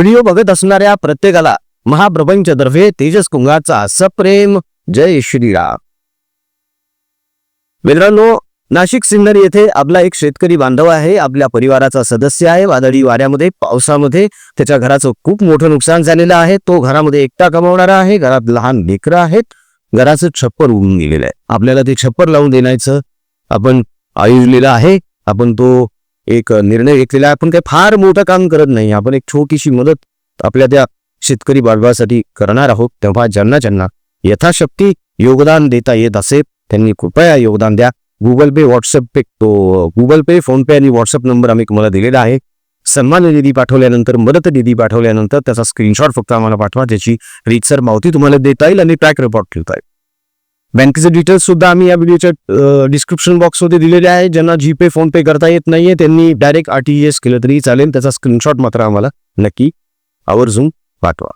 Video बघत असणाऱ्या प्रत्येकाला महाप्रपंचतर्फे तेजस कुंगाचा सप्रेम जय श्रीराम. मित्रांनो नाशिक सिन्नर येथे आपला एक शेतकरी बांधव आहे आपल्या परिवाराचा सदस्य आहे. वादळी वाऱ्यामध्ये पावसामध्ये त्याच्या घराचं खूप मोठं नुकसान झालेलं आहे. तो घरामध्ये एकटा कमावणारा आहे घरात लहान लेकरं आहेत. घराचं छप्पर उडून गेलेलं आहे. आपल्याला ते छप्पर लावून देण्याचं आपण आयोजलेलं आहे. आपण तो एक निर्णय घेतलेला आहे. आपण काही फार मोठं काम करत नाही. आपण एक छोटीशी मदत आपल्या त्या शेतकरी बाळबासाठी करणार आहोत. तेव्हा ज्यांना ज्यांना यथाशक्ती योगदान देता येत असेल त्यांनी कृपया योगदान द्या. गुगल पे व्हॉट्सअप पे तो गुगल पे फोनपे आणि व्हॉट्सअप नंबर आम्ही तुम्हाला दिलेला आहे. सन्मान निधी पाठवल्यानंतर मदत निधी पाठवल्यानंतर त्याचा स्क्रीनशॉट फक्त आम्हाला पाठवा त्याची रीतसर माहिती तुम्हाला देता येईल आणि ट्रॅक रिपोर्ट ठेवता येईल. बँकेचे डिटेल्स सुद्धा आम्ही या व्हिडिओच्या डिस्क्रिप्शन बॉक्समध्ये दिलेले आहे. ज्यांना जीपे फोन पे करता येत नाहीये त्यांनी डायरेक्ट आर टी एस केलं तरी चालेल. त्याचा स्क्रीनशॉट मात्र आम्हाला नक्की आवर्जून पाठवा.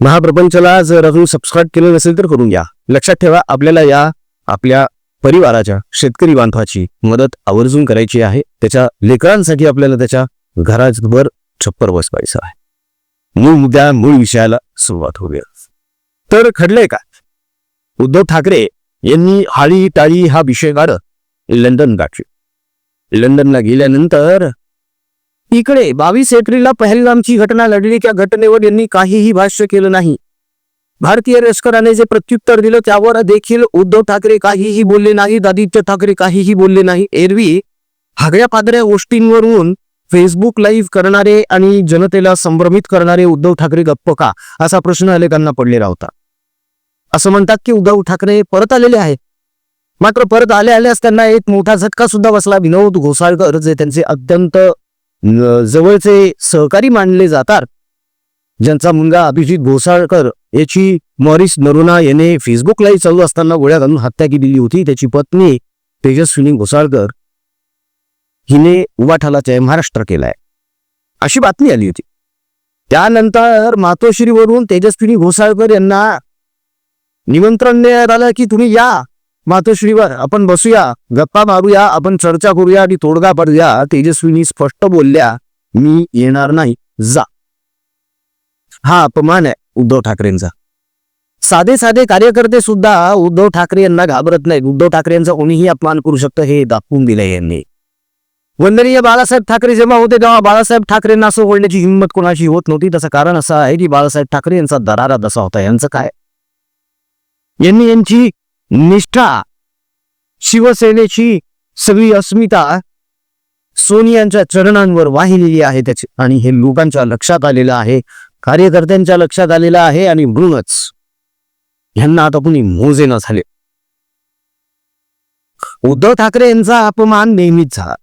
महाप्रपंचला जर अजून सबस्क्राईब केलं नसेल तर करून घ्या. लक्षात ठेवा आपल्याला या आपल्या परिवाराच्या शेतकरी बांधवाची मदत आवर्जून करायची आहे. त्याच्या लेकरांसाठी आपल्याला त्याच्या घराभर छप्पर बसवायचं आहे. मूळ मुद्द्या मूळ विषयाला सुरुवात होऊया. तर खडलंय का उद्धव ठाकरे यांनी हाळी टाळी हा विषय काढत लंडन गाठले. लंडनला गेल्यानंतर इकडे बावीस एप्रिलला पहलगामची घटना लढली त्या घटनेवर यांनी काहीही भाष्य केलं नाही. भारतीय लष्कराने जे प्रत्युत्तर दिलं त्यावर देखील उद्धव ठाकरे काहीही बोलले नाहीत आदित्य ठाकरे काहीही बोलले नाही. एरवी हागड्या पादऱ्या गोष्टींवरून फेसबुक लाईव्ह करणारे आणि जनतेला संभ्रमित करणारे उद्धव ठाकरे गप्प का? असा प्रश्न अनेकांना पडलेला होता. असं म्हणतात की उद्धव ठाकरे परत आलेले आहेत. मात्र परत आले आल्यास त्यांना एक मोठा झटका सुद्धा बसला. विनोद घोसाळकर जे त्यांचे अत्यंत जवळचे सहकारी मानले जातात. ज्यांचा मुलगा अभिजित घोसाळकर याची मॉरिस नरुना याने फेसबुक लाईव्ह चालू असताना गोळ्या घालून हत्या केलेली होती. त्याची पत्नी तेजस्विनी घोसाळकर हिने उभाठाला जय महाराष्ट्र केलाय. अशी बातमी आली होती. त्यानंतर मातोश्रीवरून तेजस्विनी घोसाळकर यांना निमंत्रण देण्यात आलं की तुम्ही या. मातोश्रीवर आपण बसूया गप्पा मारूया आपण चर्चा करूया आणि तोडगा पडूया. तेजस्वीनी स्पष्ट बोलल्या मी येणार नाही. जा. हा अपमान आहे उद्धव ठाकरेंचा. साधे साधे कार्यकर्ते सुद्धा उद्धव ठाकरे यांना घाबरत नाहीत. उद्धव ठाकरे यांचा कोणीही अपमान करू शकतं हे दाखवून दिलंय यांनी. वंदनीय बाळासाहेब ठाकरे जेव्हा होते तेव्हा बाळासाहेब ठाकरेंना असं बोलण्याची हिंमत कोणाची होत नव्हती. त्याचं कारण असं आहे की बाळासाहेब ठाकरे यांचा दरारा दसा होता. यांचं काय? यांनी यांची निष्ठा शिवसेनेची सगळी अस्मिता सोनियांच्या चरणांवर वाहिलेली आहे. त्याची आणि हे लोकांच्या लक्षात आलेलं आहे कार्यकर्त्यांच्या लक्षात आलेलं आहे आणि म्हणूनच ह्यांना आता कुणी मोजे न झाले. उद्धव ठाकरे यांचा अपमान नेहमीच झाला.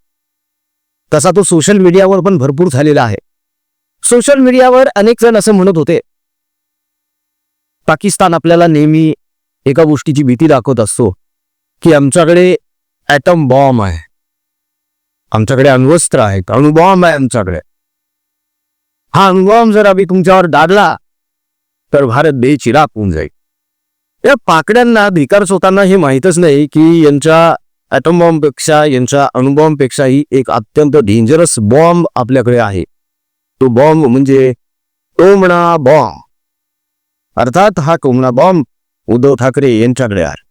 तसा तो सोशल मीडियावर पण भरपूर झालेला आहे. सोशल मीडियावर अनेक जण असं म्हणत होते पाकिस्तान आपल्याला नेहमी एका गोष्टीची भीती दाखवत असतो की आमच्याकडे ॲटम बॉम्ब आहे. आमच्याकडे अण्वस्त्र आहेत अणुबॉम्ब आहे आमच्याकडे. हा अणुबॉम्ब जर आम्ही तुमच्यावर डागला तर भारत बेचिराप होऊन जाईल. या पाकड्यांना धिकार स्वतःना हे माहीतच नाही की यांच्या ॲटम बॉम्बपेक्षा यांच्या अणुबॉम्बपेक्षाही एक अत्यंत डेंजरस बॉम्ब आपल्याकडे आहे. तो बॉम्ब म्हणजे टोमणा बॉम्ब अर्थात हा टोमणा बॉम्ब उद्धव ठाकरे यांच्याकडे आहे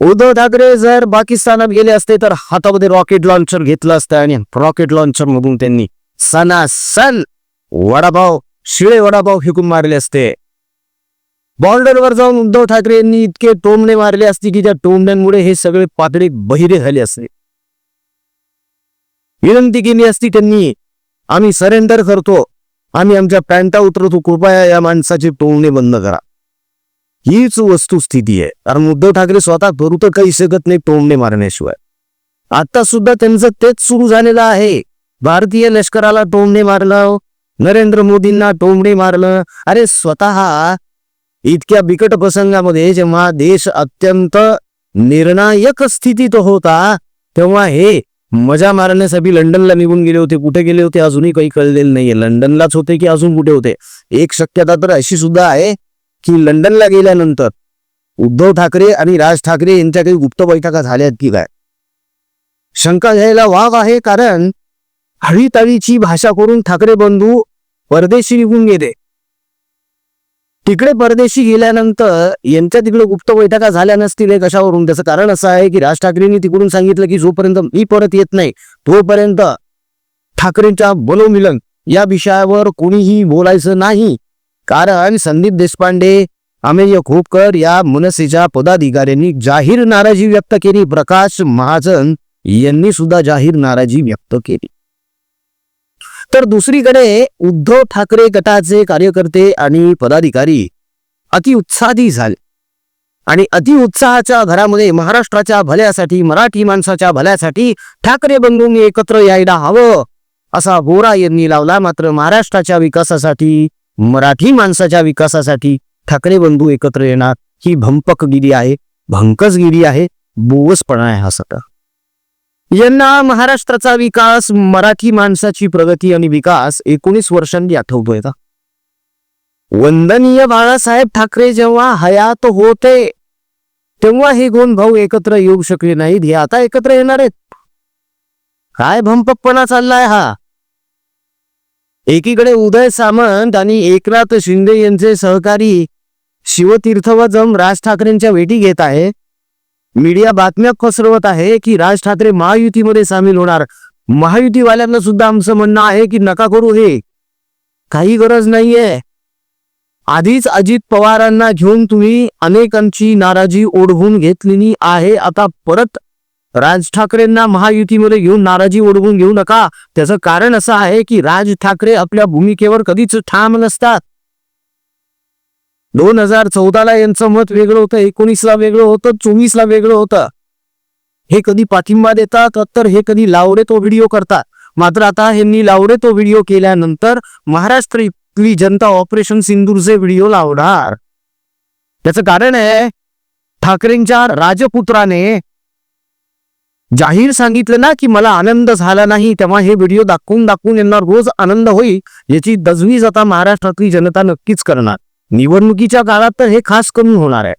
उद्धव ठाकरे जर पाकिस्तानात गेले असते तर हातामध्ये रॉकेट लॉन्चर घेतलं असतं आणि रॉकेट लॉन्चर मधून त्यांनी सनासन वडापाव शिळे वडापाव फेकून मारले असते. बॉर्डरवर जाऊन उद्धव ठाकरे यांनी इतके टोमणे मारले असते की त्या टोमण्यांमुळे हे सगळे पातळी बहिरे झाले असते. विनंती केली असती त्यांनी आम्ही सरेंडर करतो. आम्ही आमच्या पॅन्टा उतरतो कृपया या माणसाचे टोमणे बंद करा. हीच वस्तुस्थिती आहे. कारण उद्धव ठाकरे स्वतः करू तर काही शकत नाही टोमणे मारण्याशिवाय. आता सुद्धा त्यांचं तेच सुरू झालेलं आहे. भारतीय लष्कराला टोमणे मारलं नरेंद्र मोदींना टोमणे मारलं. अरे स्वतः इतक्या बिकट प्रसंगामध्ये जेव्हा देश अत्यंत निर्णायक स्थितीत होता तेव्हा हे मजा मारण्यासाठी लंडनला निघून गेले होते. कुठे गेले होते? अजूनही काही कळलेलं नाहीये. लंडनलाच होते की अजून कुठे होते? एक शक्यता तर अशी सुद्धा आहे की लंडनला गेल्यानंतर उद्धव ठाकरे आणि राज ठाकरे यांच्या काही गुप्त बैठका झाल्यात की काय? शंका घ्यायला वाव आहे कारण हळीतळीची भाषा करून ठाकरे बंधू परदेशी निघून गेले. तिकडे परदेशी गेल्यानंतर यांच्या तिकडे गुप्त बैठका झाल्या नसतील हे कशावरून? त्याचं कारण असं आहे की राज ठाकरेंनी तिकडून सांगितलं की जोपर्यंत मी परत येत नाही तोपर्यंत ठाकरेंच्या बलोमिलन या विषयावर कोणीही बोलायचं नाही. कारण संदीप देशपांडे अमेय खोपकर या मनसेच्या पदाधिकाऱ्यांनी जाहीर नाराजी व्यक्त केली. प्रकाश महाजन यांनी सुद्धा जाहीर नाराजी व्यक्त केली. तर दुसरीकडे उद्धव ठाकरे गटाचे कार्यकर्ते आणि पदाधिकारी अति उत्साही झाले. आणि अति उत्साहाच्या घरामध्ये महाराष्ट्राच्या भल्यासाठी मराठी माणसाच्या भल्यासाठी ठाकरे बंधूंनी एकत्र यायला हवं असा बोरा यांनी लावला. मात्र महाराष्ट्राच्या विकासासाठी मराठी माणसाच्या विकासासाठी ठाकरे बंधू एकत्र येणार ही भंपकगिरी आहे भंकसगिरी आहे बोवसपणा आहे हा सगळा यांना महाराष्ट्राचा विकास मराठी माणसाची प्रगती आणि विकास एकोणीस वर्षांनी आठवतोय का? वंदनीय बाळासाहेब ठाकरे जेव्हा हयात होते तेव्हा हे दोन भाऊ एकत्र येऊ शकले नाहीत हे आता एकत्र येणार आहेत. काय भंपकपणा चाललाय हा? एकीकडे उदय सामंत आणि एकनाथ शिंदे यांचे सहकारी शिवतीर्थ व जम राज ठाकरेंच्या भेटी घेत आहे. मीडिया बातम्या पसरवत आहे की राज ठाकरे महायुतीमध्ये सामील होणार. महायुतीवाल्यांना सुद्धा आमचं म्हणणं आहे की नका करू हे. काही गरज नाहीये. आधीच अजित पवारांना घेऊन तुम्ही अनेकांची नाराजी ओढवून घेतलेली आहे. आता परत राज ठाकरेंना महायुतीमध्ये घेऊन नाराजी ओढवून घेऊ नका. त्याचं कारण असं आहे की राज ठाकरे आपल्या भूमिकेवर कधीच ठाम नसतात. दोन हजार चौदाला यांचं मत वेगळं होतं एकोणीसला वेगळं होतं चोवीसला वेगळं होतं. हे कधी पाठिंबा देतात तर हे कधी लावरे तो व्हिडिओ करतात. मात्र आता यांनी लावरे तो व्हिडिओ केल्यानंतर महाराष्ट्रातली जनता ऑपरेशन सिंदूरचे व्हिडिओ लावणार. त्याचं कारण आहे ठाकरेंच्या राजपुत्राने जाहीर सांगितलं ना की मला आनंद झाला नाही तेव्हा हे व्हिडिओ दाखवून दाखवून यांना रोज आनंद होईल याची दजवीज आता महाराष्ट्रातली जनता नक्कीच करणार. निवडणुकीच्या काळात तर हे खास करून होणार आहे.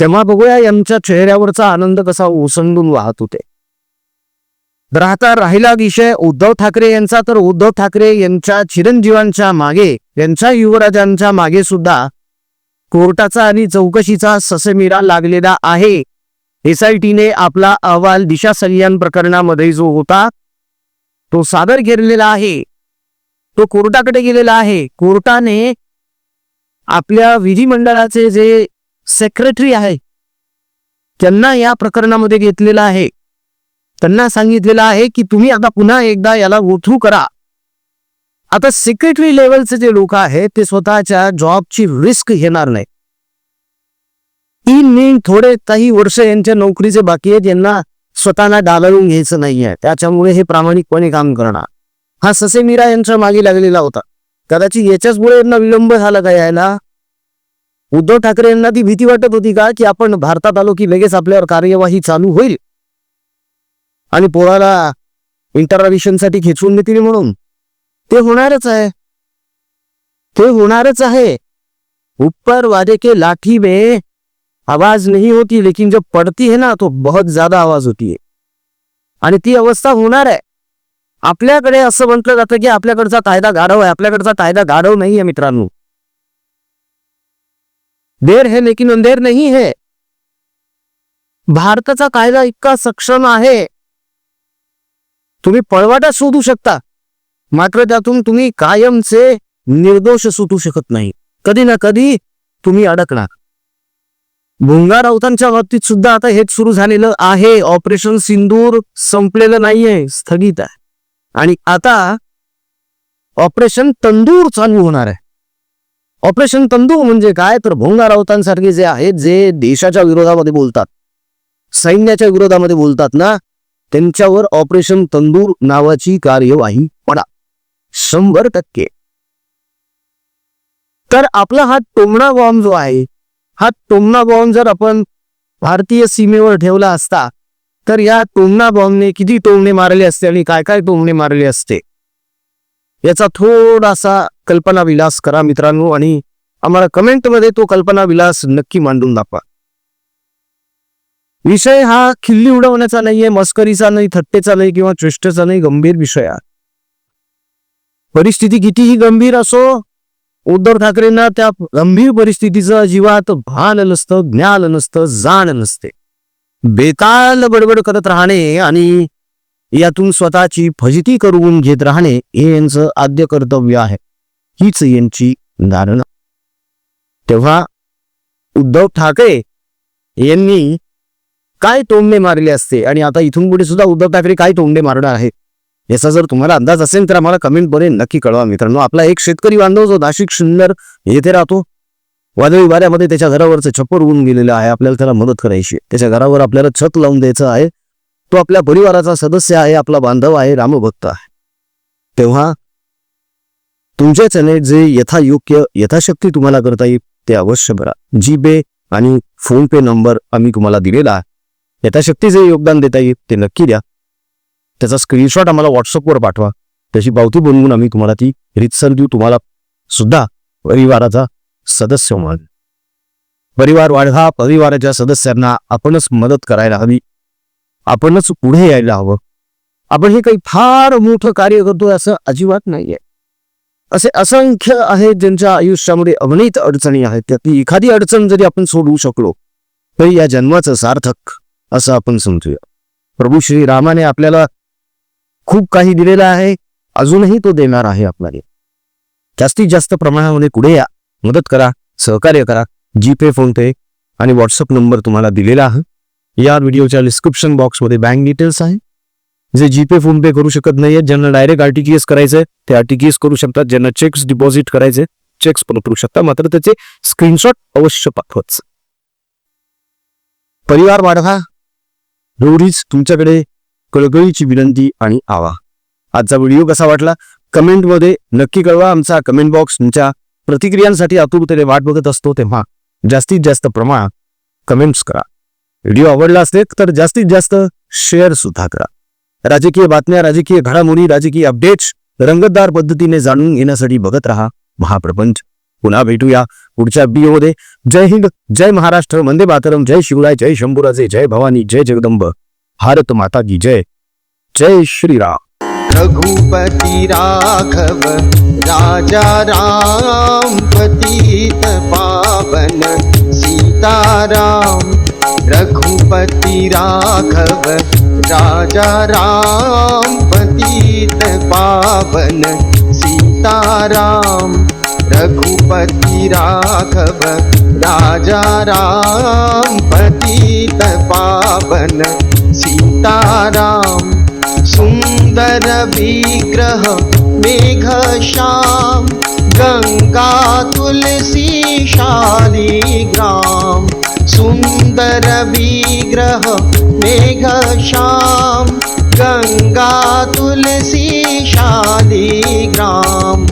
तेव्हा बघूया यांच्या चेहऱ्यावरचा आनंद कसा ओसंडून वाहत होते. तर आता राहिला विषय उद्धव ठाकरे यांचा. तर उद्धव ठाकरे यांच्या चिरंजीवांच्या मागे यांच्या युवराजांच्या मागे सुद्धा कोर्टाचा आणि चौकशीचा ससेमिरा लागलेला आहे. एसआयटीने आपला अहवाल दिशा सलियान प्रकरणामध्ये जो होता तो सादर केलेला आहे. तो कोर्टाकडे गेलेला आहे. कोर्टाने आपल्या विधिमंडळाचे जे सेक्रेटरी आहे त्यांना या प्रकरणामध्ये घेतलेलं आहे. त्यांना सांगितलेलं आहे की तुम्ही आता पुन्हा एकदा याला गोथ्रू करा. आता सेक्रेटरी लेवलचे जे लोक आहेत ते स्वतःच्या जॉबची रिस्क घेणार नाही तीन मी थोडे काही वर्ष यांच्या नोकरीचे बाकी आहेत यांना स्वतःला डालवून घ्यायचं नाहीये. त्याच्यामुळे हे प्रामाणिकपणे काम करणार? हा ससे मीरा यांच्या मागे लागलेला होता. कदाचित याच्याचमुळे यांना विलंब झाला का यायला? उद्धव ठाकरे यांना ती भीती वाटत होती का की आपण भारतात आलो की लगेच आपल्यावर कार्यवाही चालू होईल? आणि पोराला इंटरव्हिशनसाठी खेचून देतील म्हणून? ते होणारच आहे. ते होणारच आहे. उपर वादे के लाठी में आवाज नहीं होती लेकिन जब पडती है ना तो बहुत ज्यादा आवाज होती है। आणि ती अवस्था होणार आहे। आपल्याकडे असं म्हटलं जातं की आपल्याकडचा कायदा गाढव आहे आपल्याकडचा कायदा गाढव नाही आहे मित्रांनो। देर है लेकिन अंधेर नाही है। भारताचा कायदा इतका सक्षम आहे। तुम्ही पळवाटा शोधू शकता। मात्र त्यातून तुम्ही कायमचे निर्दोष सुटू शकत नाही। कधी ना कधी तुम्ही अडकणार। भुंगा राऊतांच्या बाबतीत सुद्धा आता हेच सुरू झालेलं आहे. ऑपरेशन सिंदूर संपलेलं नाहीये स्थगित आहे. आणि आता ऑपरेशन तंदूर चालू होणार आहे. ऑपरेशन तंदूर म्हणजे काय? तर भोंगा राऊतांसारखे जे आहेत जे देशाच्या विरोधामध्ये बोलतात सैन्याच्या विरोधामध्ये बोलतात ना त्यांच्यावर ऑपरेशन तंदूर नावाची कार्यवाही पडा. शंभर टक्के. तर आपला हा टोमणा बॉम्ब जो आहे हा टोमना बॉम्ब जर आपण भारतीय सीमेवर ठेवला असता तर या टोमना बॉम्बने किती टोमणे मारले असते आणि काय काय टोमणे मारले असते? याचा थोडासा कल्पना विलास करा मित्रांनो आणि आम्हाला कमेंटमध्ये तो कल्पना विलास नक्की मांडून दाखवा. विषय हा खिल्ली उडवण्याचा नाहीये मस्करीचा नाही थट्टेचा नाही किंवा चेष्टेचा नाही गंभीर विषय आहे. परिस्थिती कितीही गंभीर असो उद्धव ठाकरेंना त्या गंभीर परिस्थितीचं अजिबात भान नसतं ज्ञान नसतं जाण नसते. बेताल बडबड करत राहणे आणि यातून स्वतःची फजिती करून घेत राहणे हे यांचं आद्य कर्तव्य आहे. हीच यांची धारणा. तेव्हा उद्धव ठाकरे यांनी काय तोंडे मारले असते? आणि आता इथून पुढे सुद्धा उद्धव ठाकरे काय तोंडे मारणार आहेत? याचा जर तुम्हाला अंदाज असेल तर आम्हाला कमेंटद्वारे नक्की कळवा मित्रांनो. आपला एक शेतकरी बांधव जो नाशिक सुंदर येथे राहतो वादळी वाऱ्यामध्ये त्याच्या घरावरचं छप्पर होऊन गेलेलं आहे. आपल्याला त्याला मदत करायची त्याच्या घरावर आपल्याला छत लावून द्यायचं आहे. तो आपल्या परिवाराचा सदस्य आहे आपला बांधव आहे रामभक्त आहे. तेव्हा तुमच्या चॅनेल जे यथायोग्य यथाशक्ती तुम्हाला करता येईल ते अवश्य भरा. जी पे आणि फोन पे नंबर आम्ही तुम्हाला दिलेला आहे. यथाशक्ती जे योगदान देता येईल ते नक्की द्या. त्याचा स्क्रीनशॉट आम्हाला व्हॉट्सअपवर पाठवा. त्याची पावती बनवून आम्ही तुम्हाला ती रितसर देऊ. तुम्हाला सुद्धा परिवाराचा सदस्य म्हणून. परिवार वाढवा परिवाराच्या सदस्यांना आपणच मदत करायला हवी. आपणच पुढे यायला हवं. आपण हे काही फार मोठं कार्य करतोय असं अजिबात नाहीये. असे असंख्य आहेत ज्यांच्या आयुष्यामध्ये अवनीत अडचणी आहेत. त्यातली एखादी अडचण जरी आपण सोडवू शकलो तरी या जन्माचं सार्थक असं आपण समजूया. प्रभू श्री रामाने आपल्याला खूप काही दिलेलं आहे. अजूनही तो देणार आहे आपल्याला. जास्तीत जास्त प्रमाणामध्ये पुढे या. मदत करा सहकार्य करा. जीपे फोन पे आणि व्हॉट्सअप नंबर तुम्हाला दिलेला आहे. या व्हिडिओच्या डिस्क्रिप्शन बॉक्समध्ये बँक डिटेल्स आहे. जे जीपे फोन पे करू शकत नाहीये ज्यांना डायरेक्ट आरटीजीएस करायचंय ते आरटीजीएस करू शकतात. ज्यांना चेक्स डिपॉझिट करायचे चेक्स पण करू शकता. मात्र त्याचे स्क्रीनशॉट अवश्य पाठवच परिवार वाढवा. एवढीच तुमच्याकडे कळकळीची विनंती आणि आवा आजचा व्हिडिओ कसा वाटला? कमेंटमध्ये नक्की कळवा. आमचा कमेंट बॉक्स तुमच्या प्रतिक्रियांसाठी आतुरतेने वाट बघत असतो तेव्हा जास्तीत जास्त प्रमाणात कमेंट्स करा. व्हिडिओ आवडला असेल तर जास्तीत जास्त शेअर सुद्धा करा. राजकीय बातम्या राजकीय घडामोडी राजकीय अपडेट्स रंगतदार पद्धतीने जाणून घेण्यासाठी बघत राहा महाप्रपंच. पुन्हा भेटूया पुढच्या व्हिडिओमध्ये. जय हिंद जय महाराष्ट्र. वंदे मातरम. जय शिवराय जय शंभूराजे जय भवानी जय जगदंब. भारत माता की जय। जय श्री राम। रघुपति राघव राजा राम पतित पावन सीताराम। रघुपति राघव राजा राम पतित पावन सीताराम। रघुपति राघव राजा राम पतित पावन सीताराम सुन्दर विग्रह मेघ श्याम गङ्गा तुलसी शालिग्राम सुन्दर विग्रह मेघ श्याम गङ्गा तुलसी शालिग्राम